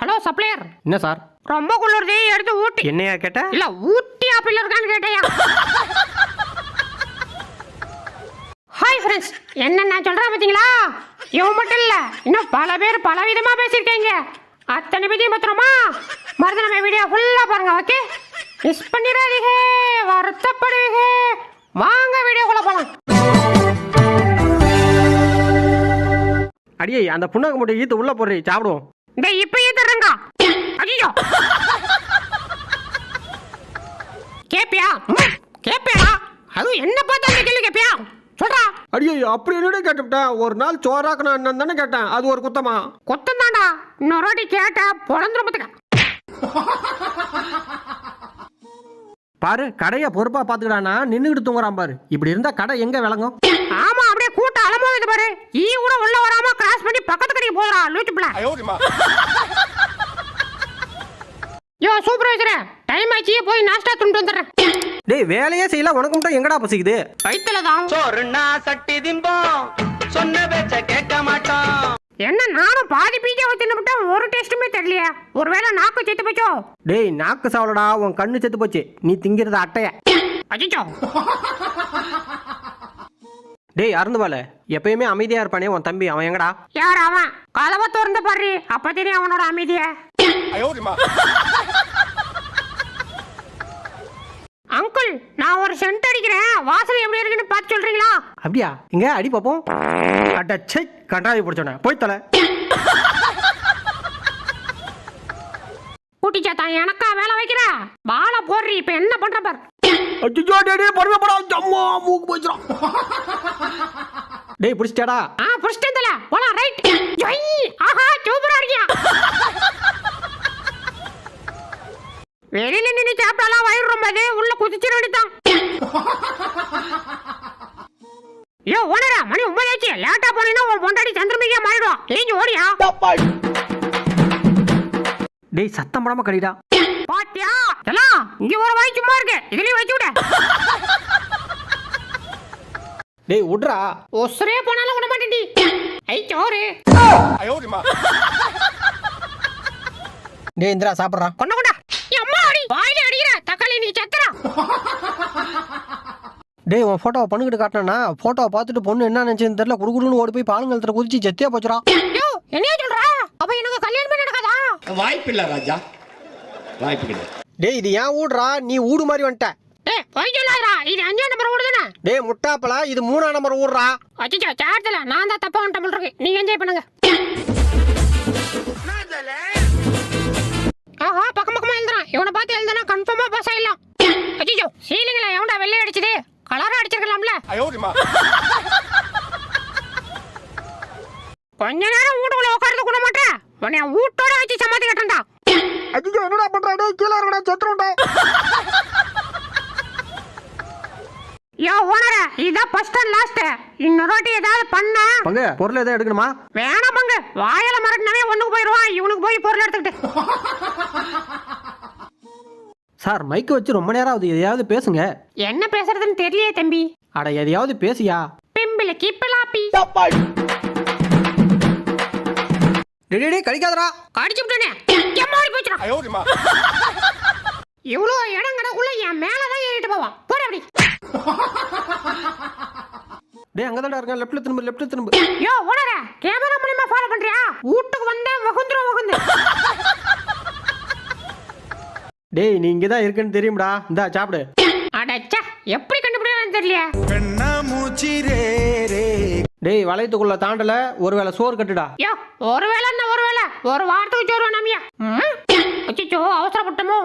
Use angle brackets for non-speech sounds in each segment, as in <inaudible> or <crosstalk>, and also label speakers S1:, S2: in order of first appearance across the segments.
S1: Hello supplier.
S2: என்ன sir?
S1: ரொம்ப குளிர்தே எடுத்து ஊட்டி.
S2: என்னையா கேட்ட?
S1: இல்ல ஊட்டி ஆப்பிள் இருக்கான்னு கேட்டையா? ஹாய் ஃப்ரெண்ட்ஸ் என்ன நான் சொல்றேன் பார்த்தீங்களா இவன் மட்டும் இல்ல இன்னும் பல பேர் பல விதமா பேசியிருக்கீங்க. அத்தனை பேரையும் பத்திரமா? மறந்து நம்ம வீடியோ ஃபுல்லா பாருங்க ஓகே மிஸ் பண்ணிடாதீங்க வருத்தப்படுவீங்க. வாங்க வீடியோக்குள்ள போலாம்.
S2: அடியே அந்த புண்ணாக்கு மட்டும் ஈத்து உள்ள போடுறீ சாப்பிடுவோம்.
S1: இந்த இப்பயே தர்றேங்க. ஐயோ. கேப்பியா? ம், கேப்பியாடா அதுவும் என்ன பார்த்தா அந்த கேள்வி கேப்பியா? சொல்றா.
S2: அடியே அப்படி என்னடா கேட்டுவிட்டேன் ஒரு நாள் சோறாக்கணும் என்னன்னு தானே கேட்டேன். அது ஒரு குத்தமா?
S1: கொத்தம் தாண்டா இன்னொரு வாட்டி கேட்டா பொழந்துரும் பார்த்துக்க
S2: பாரு கடையை பொறுப்பா பாத்துக்கடானா? நின்னுகிட்டு தூங்குறான் பாரு. இப்படி இருந்தா கடை எங்க விளங்கும்?
S1: அப்படியே கூட்டம் அலமோது பாரு. ஈ கூட உள்ள வராம கிராஸ் பண்ணி பக்கத்து கடைக்கு போறா. லூச்சு பிள்ளை. யோ சூப்பர்வைசரே டைம் ஆச்சு. போய் நாஸ்டா துண்டு வந்துடுறேன்.
S2: டேய் வேலையே செய்யல. உனக்கு மட்டும் எங்கடா பசிக்குது?
S1: வயிற்றுல தான்.
S3: சோறுனா சட்டி திம்போம். சொன்ன பேச்ச கேட்க மாட்டோம்.
S1: என்ன நானும் பாதி பீஜா வச்சு விட்டா ஒரு டேஸ்ட்டுமே தெரியலையே. ஒருவேளை நாக்கு செத்து போச்சோ?
S2: டேய் நாக்கு சாவலடா. உன் கண்ணு செத்து போச்சு. நீ திங்கிறது அட்டைய.
S1: அச்சிச்சோ
S2: டேய் அருந்துவால எப்பயுமே அமைதியா இருப்பானே உன் தம்பி அவன் எங்கடா?
S1: யார் அவன்? கதவை திறந்து பாரு அப்ப தெரியும் அவனோட அமைதிய. அங்கிள் நான் ஒரு சென்ட் அடிக்கிறேன். வாசனை எப்படி இருக்குன்னு பார்த்து சொல்றீங்களா?
S2: அப்படியா? இங்க அடி பாப்போம். அடச்சை கண்டாவி பிடிச்சோனே போய் தலை.
S1: கூட்டி சாத்தா எனக்கா வேலை வைக்கிற? பாலை போடுறி இப்ப என்ன பண்ற பாரு?
S2: அச்சோ டேய் பொறுமை படா. அம்மா மூக்கு போச்சுறான் டேய் பிடிச்சிட்டாடா.
S1: ஆ புடிச்சிட்டேன் தல போலாம் ரைட் ஜொய் ஆஹா சூப்பரா இருக்கியா? வெளியில நின்று சாப்பிட்டாலாம் வயிறு ரொம்பது. உள்ள குதிச்சிட வேண்டியதான் யோ ஓனரா மணி ஒன்பது ஆச்சு. லேட்டா போனீங்கன்னா உன் பொண்டாடி சந்திரமிகா மாறிடும் ஏஞ்சி ஓடியா?
S2: டேய் சத்தம் படாம கடிடா.
S1: பாத்தியா? எல்லாம் இங்க ஒரு வாய் சும்மா இருக்கு. இதுலயும் வச்சு விட.
S2: டேய் விட்றா.
S1: ஒசரே போனாலும் விட மாட்டேன்டி. ஐ சோறு.
S2: டேய் இந்திரா சாப்பிட்றான்
S1: கொண்ட கொண்டா. நீ அம்மா அடி. வாயில அடிக்கிற. தக்காளி நீ சத்துறா.
S2: டேய் உன் ஃபோட்டோவை பண்ணுக்கிட்டு காட்டினா ஃபோட்டோவை பார்த்துட்டு பொண்ணு என்ன நினைச்சுன்னு தெரியல குடுகுடுன்னு ஓடி போய் பாலுங்கலத்துல குதிச்சு செத்தே போச்சுடா.
S1: யோ என்னைய சொல்ற? அப்ப எனக்கு கல்யாணமே நடக்காதா?
S4: வாய்ப்பில்லை ராஜா. வாய்ப்பு கிடையாது.
S2: டேய் இது ஏன் ஊடுறா? நீ ஊடு மாதிரி வந்துட்ட.
S1: சொல்லாதடா. இது அஞ்சாம் நம்பர் ஓடுதானே
S2: டேய் முட்டாப்பலா? இது மூணாம் நம்பர் ஊடுறா
S1: அச்சிச்சா சார்ஜ்ல நான் தான் தப்பா வந்துட்டேன் போல இருக்கு நீங்க என்ஜாய் பண்ணுங்க. ஆஹா பக்கம் பக்கமா எழுதுறான். இவனை பார்த்து எழுதுனா கன்ஃபார்மா பாஸ் ஆயிடலாம். அச்சிச்சோ சீலிங்ல எவன்டா வெள்ளை அடிச்சது? கலரா அடிச்சிருக்கலாம்ல. கொஞ்ச நேரம் வீட்டுக்குள்ள உட்கார்ந்து கூட மாட்டேன் உன்னை வீட்டோட வச்சு சமாதி கட்டண்டா
S2: அஜிஜோ என்னடா பண்றா? டேய் கீழே இருக்கடா செத்துறோம்டா
S1: யோ ஓனரே இதான் ஃபர்ஸ்ட் அண்ட் லாஸ்ட் இன்னொரு வாட்டி ஏதாவது பண்ண?
S2: பங்கு பொருள் எதாவது எடுக்கணுமா?
S1: வேணாம் பங்கு. வாயில மறக்கனவே ஒண்ணுக்கு போயிடுவான் இவனுக்கு போய் பொருள் எடுத்துக்கிட்டு.
S2: சார் மைக்கு வச்சு ரொம்ப நேரம் ஆகுது. எதையாவது பேசுங்க.
S1: என்ன பேசுறதுன்னு தெரியலையே தம்பி.
S2: அட எதையாவது பேசியா?
S1: பிம்பிள
S2: டேய், டேய் கடிக்காதடா.
S1: கடிச்சு விட்டனே. எம்மாடி <coughs> போச்சுடா இவ்வளோ இடம் கிடக்குள்ள என் மேலதான் ஏறிட்டு போவான் போட அப்படி
S2: டேய் அங்கதான்டா இருக்கேன். லெஃப்ட்ல திரும்ப லெஃப்ட்ல திரும்ப.
S1: யோ ஓனரே கேமரா மூலியமா ஃபாலோ பண்றியா? வீட்டுக்கு வந்தேன் வகுந்துரும் வகுந்து.
S2: டேய் நீ இங்க தான் இருக்குன்னு தெரியும்டா. இந்தா சாப்பிடு.
S1: அடச்சா எப்படி கண்டுபிடிக்கிறான்னு தெரியல
S2: டேய் வளையத்துக்குள்ள தாண்டல ஒருவேளை சோறு கட்டுடா.
S1: யோ ஒரு வேளை என்ன ஒரு வேளை ஒரு வாரத்துக்கு சோறு வேணாமியா? அச்சோ அவசரப்பட்டமோ.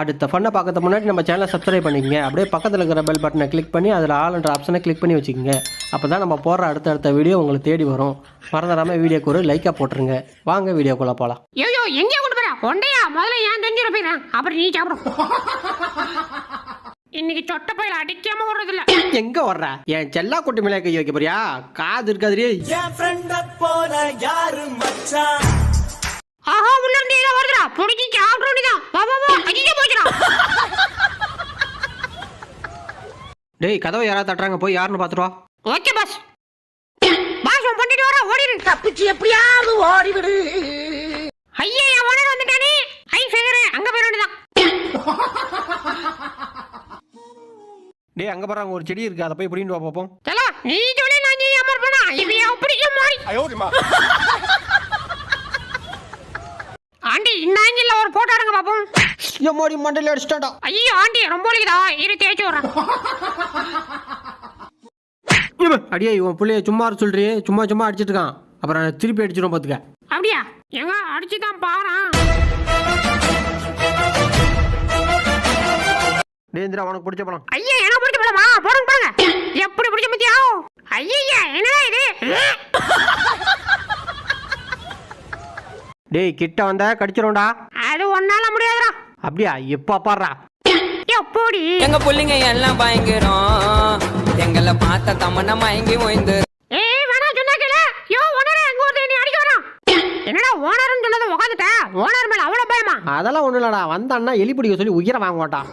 S2: அடுத்த ஃபன்னை பார்க்கறதுக்கு முன்னாடி நம்ம சேனலை சப்ஸ்கிரைப் பண்ணிக்கங்க. அப்படியே பக்கத்தில் இருக்கிற பெல் பட்டனை கிளிக் பண்ணி அதில் ஆல்ன்ற ஆப்ஷனை கிளிக் பண்ணி வச்சுக்கோங்க. அப்போ தான் நம்ம போடுற அடுத்தடுத்த வீடியோ உங்களுக்கு தேடி வரும். மறந்துடாமல் வீடியோக்கு ஒரு லைக்காக போட்டுருங்க. வாங்க வீடியோக்குள்ளே போகலாம்
S1: யோ யோ எங்கே கொண்டு போற? கொண்டையா? முதல்ல ஏன் தெரிஞ்சு போயிடுறேன்? அப்புறம் நீ சாப்பிடும் இன்னைக்கு சொட்ட பயில அடிக்காம விடுறது இல்ல <coughs>
S2: எங்கே வர்ற என் செல்லா குட்டி மேலே கை வைக்க போறியா? காது இருக்காதுரே
S3: என் ஃப்ரெண்ட போல யாரு மச்சான்?
S1: ஆஹா உள்ள இருந்து ஏதோ வருதுடா. புடிச்சு சாப்பிட வேண்டியதான் வா வா வா. அடிக்க போச்சுடா.
S2: டேய் கதவை யாராவது தட்டுறாங்க? போய் யாருன்னு பார்த்துட்டு வா.
S1: ஓகே பாஸ் பாஸ் உன் பண்ணிட்டு வர ஓடிடு.
S5: தப்பிச்சு எப்படியாவது ஓடிவிடு.
S1: ஐயா என் ஓனர் வந்துட்டானே. ஐ ஃபிகர் அங்க போயிட வேண்டியதான்
S2: டேய் அங்கே பாருங்க ஒரு செடி இருக்குது அதை போய் பிடிங்கிட்டு வா பார்ப்போம்.
S1: சலோ நீ சொல்லி நான் நீ அமர் பண்ணா இது பிடிக்கும் மாறி ஆண்டி இந்த ஆங்கில ஒரு போட்டோ எடுங்க பாப்போம்.
S2: எம்மாடி மண்டையில் அடிச்சிட்டாடா
S1: ஐயோ ஆண்டி ரொம்ப வலிக்குதா இரு தேய்ச்சி விடுறேன்.
S2: அடியே இவன் பிள்ளைய சும்மா சொல்றியே சும்மா சும்மா அடிச்சிட்டு இருக்கான். அப்புறம் திருப்பி அடிச்சிடும் பார்த்துக்க
S1: அப்படியா? எங்க அடிச்சு தான் பாறான்
S2: டேய் இந்திரா உனக்கு பிடிச்ச பழம்
S1: ஐயா என்ன பிடிச்ச பழமா போடுங்க பாருங்க எப்படி பிடிச்ச மத்தியா ஐயா என்னடா இது?
S2: டேய் கிட்ட வந்த கடிச்சிரும்டா.
S1: அது ஒன்னால முடியாதுடா.
S2: அப்படியா? எப்போ பாடுறா?
S1: எப்படி
S6: எங்க புள்ளைங்க எல்லாம் பயங்கரம். எங்களை பார்த்த தமன்னா மயங்கி ஓய்ந்து.
S1: ஏய் வேணாம் சொன்னா கேளு. யோ ஓனர் எங்க ஒருத்தன் நீ அடிக்க வரான்? என்னடா ஓனர்னு சொன்னது உட்காந்துட்ட ஓனர் மேல அவ்வளவு பயமா?
S2: அதெல்லாம் ஒன்றும் இல்லடா. வந்தான்னா எலி பிடிக்க சொல்லி உயிரை வாங்க மாட்டான்.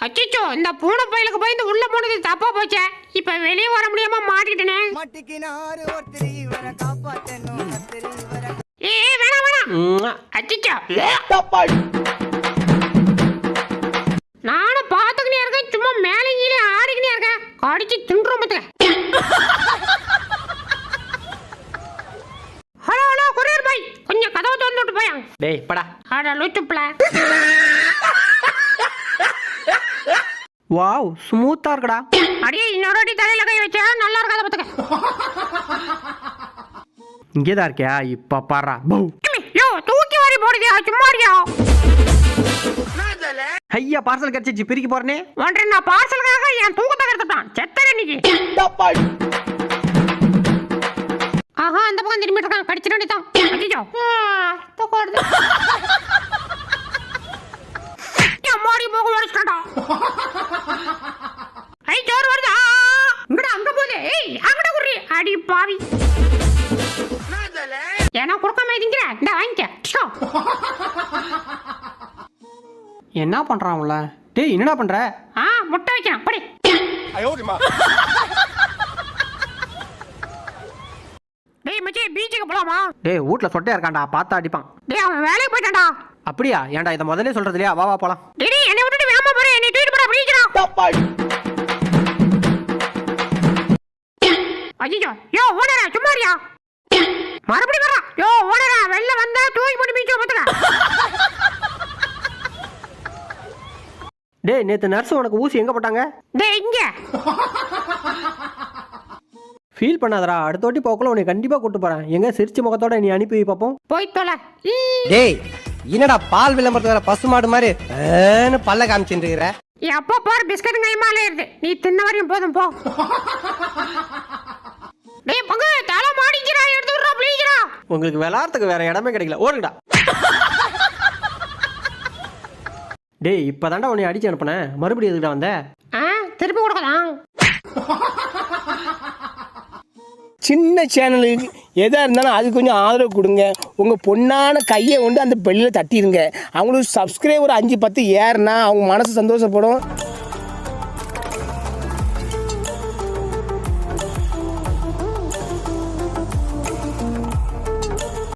S1: அச்சச்சோ இந்த பூனை பையலுக்கு பயந்து உள்ள போனது தப்பா போச்சே. இப்ப வெளியே வர முடியாம மாட்டிக்கிட்டேனே.
S7: மாட்டிக்கினாரு ஒருத்தர் இவரை காப்பாத்தணும்
S1: வேணாம் வேணாம்.
S2: உம்மா.
S1: அச்சச்சோ. நானும் பாத்துக்கினே இருக்கேன் சும்மா மேலே கீழே ஆடிக்கினே இருக்கேன். கடிச்சு தின்றும் பத்துக்க ஹலோ ஹலோ கொரியர் பாய். கொஞ்சம் கதவை திறந்து விட்டு போயா
S2: டேய் படா.
S1: அட லூச்சுப்ல
S2: வாவ் ஸ்மூத்தா இருக்குடா.
S1: அடியே இன்னொரு வாட்டி தலையில கை வச்சா நல்லா இருக்காத பத்துக்க.
S2: இங்கே தான் இருக்கியா? இப்போ பாடுறா. பௌ.
S1: யோ தூக்கி வாரி போடுதியா சும்மா இருக்கியா?
S2: ஐயா பார்சல் கிடைச்சிச்சு. பிரிக்க போறனே.
S1: ஒன்றரை நான் பார்சலுக்காக என் தூக்கத்தை கெடுத்துட்டான். செத்தர இன்னைக்கு. ஆஹா அந்த பக்கம் திரும்பி இருக்கான். கடிச்சிட வேண்டியதான் அடிச்சோ தூக்கம் வருது மாடி போக உடச்சிட்டாடா
S2: என்ன பண்றான் அவன்ல டேய் என்னடா பண்ற?
S1: ஆ முட்டை வைக்கிறேன் படி. டேய் மச்சி பீச்சுக்கு போலாமா?
S2: டேய் வீட்ல சொட்டையா இருக்கான்டா பார்த்தா அடிப்பான்.
S1: டேய் அவன் வேலைக்கு போயிட்டான்டா.
S2: அப்படியா? ஏன்டா இதை முதல்ல சொல்றது இல்லையா? வா வா போலாம்.
S1: டேய் என்னை விட்டுட்டு வேகமா போறே. என்னை தூக்கிட்டு போடா பீச்சுக்கு ஐயோ யோ ஓனரா சும்மா இருயா மறுபடியும் வர்றா யோ ஓனரா வெளில வந்தா தூக்கி போட்டு பீச்சுக்கு போத்துக்க
S2: டேய் நேத்து நர்ஸ் உனக்கு ஊசி எங்க போட்டாங்க?
S1: டேய் இங்க.
S2: ஃபீல் பண்ணாதடா. அடுத்த வாட்டி போக்கல உன்னை கண்டிப்பா கூட்டு போறேன். எங்க சிரிச்ச முகத்தோட நீ அனுப்பி வை பார்ப்போம்
S1: போய் தொலை.
S8: டேய் என்னடா பால் விளம்பரத்துல வர பசு மாடு மாதிரி ஏன்னு பல்ல காமிச்சுட்டு இருக்கிற
S1: எப்போ பாரு பிஸ்கட் கைமாலே இருக்கு நீ தின்ன வரையும் போதும் போ. டேய் பங்கு தலை மாடிக்கிறா எடுத்து விடுறா ப்ளீஸ்ரா
S2: உங்களுக்கு விளாட்றதுக்கு வேற இடமே கிடைக்கல. ஓடுங்கடா. டேய் இப்பதான்டா உன்னை அடிச்சு அனுப்புனேன். மறுபடியும் எதுக்குடா வந்த?
S1: ஆ திருப்பி கொடுக்கலாம்
S9: சின்ன சேனலுக்கு எதாக இருந்தாலும் அது கொஞ்சம் ஆதரவு கொடுங்க. உங்கள் பொண்ணான கையை கொண்டு அந்த பெல்லில் தட்டிடுங்க அவங்களுக்கு சப்ஸ்கிரைபர் அஞ்சு பத்து ஏறுனா அவங்க மனசு சந்தோஷப்படும்.